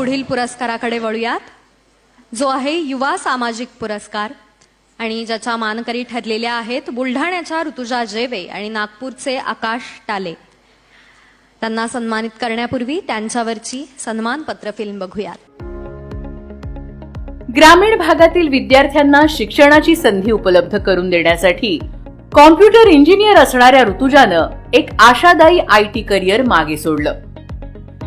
पुढील पुरस्काराकडे वळूयात. जो आहे युवा सामाजिक पुरस्कार. आणि ज्याच्या मानकरी ठरलेल्या आहेत बुलढाण्याच्या ऋतुजा जेवे आणि नागपूरचे आकाश टाले. त्यांना सन्मानित करण्यापूर्वी त्यांच्यावरची सन्मानपत्र फिल्म बघूयात. ग्रामीण भागातील विद्यार्थ्यांना शिक्षणाची संधी उपलब्ध करून देण्यासाठी कॉम्प्युटर इंजिनियर असणाऱ्या ऋतुजानं एक आशादायी आय टी करिअर मागे सोडलं.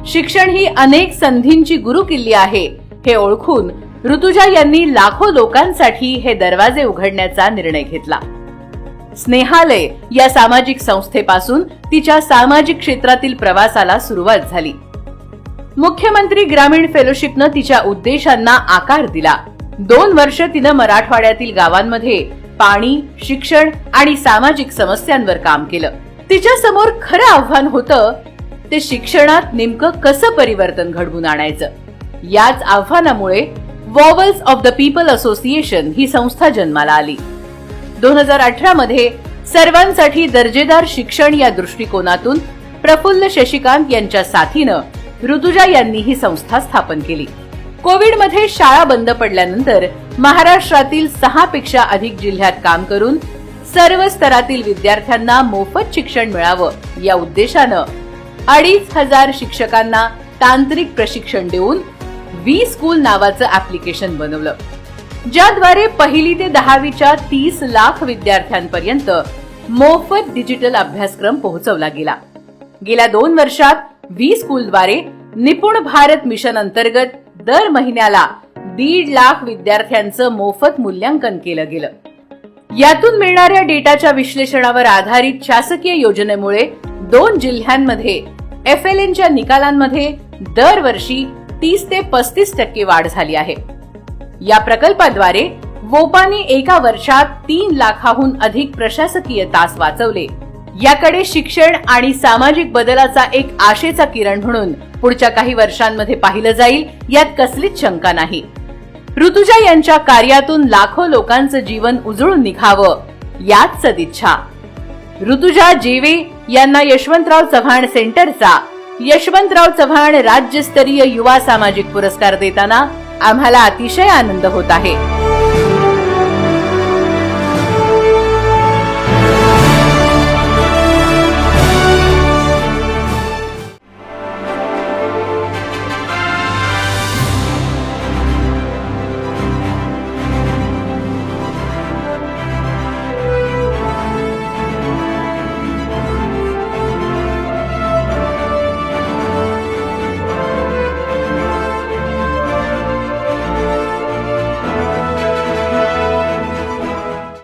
शिक्षण ही अनेक संधींची गुरुकिल्ली आहे. हे ओळखून ऋतुजा यांनी लाखो लोकांसाठी हे दरवाजे उघडण्याचा निर्णय घेतला. स्नेहालय या सामाजिक संस्थेपासून तिच्या सामाजिक क्षेत्रातील प्रवासाला सुरुवात झाली. मुख्यमंत्री ग्रामीण फेलोशिपनं तिच्या उद्देशांना आकार दिला. दोन वर्ष तिनं मराठवाड्यातील गावांमध्ये पाणी शिक्षण आणि सामाजिक समस्यांवर काम केलं. तिच्या समोर खरं आव्हान होतं ते शिक्षणात नेमकं कसं परिवर्तन घडवून आणायचं? याच आव्हानामुळे vowels of the people association ही संस्था जन्माला आली. दोन हजार अठरा मध्ये सर्वांसाठी दर्जेदार शिक्षण या दृष्टिकोनातून प्रफुल्ल शशिकांत यांच्या साथीनं ऋतुजा यांनी ही संस्था स्थापन केली. कोविडमध्ये शाळा बंद पडल्यानंतर महाराष्ट्रातील सहा पेक्षा अधिक जिल्ह्यात काम करून सर्व स्तरातील विद्यार्थ्यांना मोफत शिक्षण मिळावं या उद्देशानं अडीच हजार शिक्षकांना तांत्रिक प्रशिक्षण देऊन वी स्कूल नावाचं ऍप्लिकेशन बनवलं. ज्याद्वारे पहिली ते दहावीच्या तीस लाख विद्यार्थ्यांपर्यंत मोफत डिजिटल अभ्यासक्रम पोहोचवला गेला. गेल्या दोन वर्षात व्ही स्कूलद्वारे निपुण भारत मिशन अंतर्गत दर महिन्याला दीड लाख विद्यार्थ्यांचं मोफत मूल्यांकन केलं गेलं. यातून मिळणाऱ्या डेटाच्या विश्लेषणावर आधारित शासकीय योजनेमुळे दोन जिल्ह्यांमध्ये एफ एल एनच्या निकालांमध्ये दरवर्षी तीस ते पस्तीस टक्के वाढ झाली आहे. या प्रकल्पाद्वारे वोपाने एका वर्षात तीन लाखाहून अधिक प्रशासकीय तास वाचवले. याकडे शिक्षण आणि सामाजिक बदलाचा एक आशेचा किरण म्हणून पुढच्या काही वर्षांमध्ये पाहिलं जाईल यात कसलीच शंका नाही. ऋतुजा यांच्या कार्यातून लाखो लोकांचं जीवन उजळून निघावं याच सदिच्छा. ऋतुजा जेवे यांना यशवंतराव चव्हाण सेंटरचा. यशवंतराव चव्हाण राज्यस्तरीय युवा सामाजिक पुरस्कार देताना आम्हाला अतिशय आनंद होत आहे.